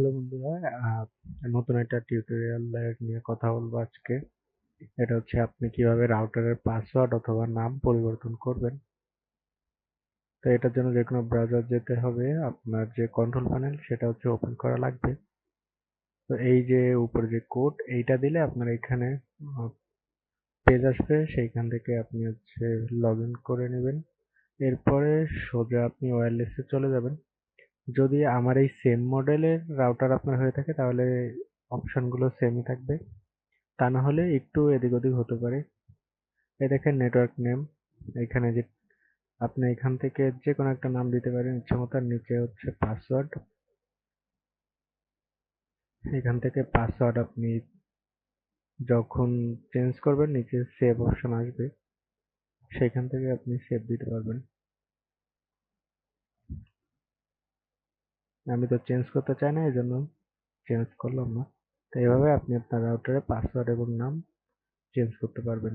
Hello বন্ধুরা নতুন একটা টিউটোরিয়াল নিয়ে কথা বলব আজকে। এটা হচ্ছে আপনি কীভাবে রাউটারের পাসওয়ার্ড অথবা নাম পরিবর্তন করবেন। তো এটার জন্য যে কোনো ব্রাউজার যেতে হবে, আপনার যে কন্ট্রোল প্যানেল সেটা হচ্ছে ওপেন করা লাগবে। তো এই যে উপরে যে কোড এইটা দিলে আপনার এখানে পেজ আসবে, সেইখান থেকে আপনি হচ্ছে লগ করে নেবেন। এরপরে সোজা আপনি ওয়্যারলেসে চলে যাবেন। যদি আমার এই সেম মডেলের রাউটার আপনার হয়ে থাকে, তাহলে অপশনগুলো সেমই থাকবে। তা না হলে একটু এদিক ওদিক হতে পারে। এই দেখেন নেটওয়ার্ক নেম এখানে যে আপনি এখান থেকে যে কোনো একটা নাম দিতে পারেন, ইচ্ছে মতো নিচে হচ্ছে পাসওয়ার্ড এখান থেকে পাসওয়ার্ড আপনি যখন চেঞ্জ করবেন, নিচে সেভ অপশন আসবে। সেখান থেকে আপনি সেভ দিতে পারবেন। আমি তো চেঞ্জ করতে চাই না এই জন্য চেঞ্জ করলাম না। তো এইভাবে আপনি আপনার রাউটারে পাসওয়ার্ড এবং নাম চেঞ্জ করতে পারবেন।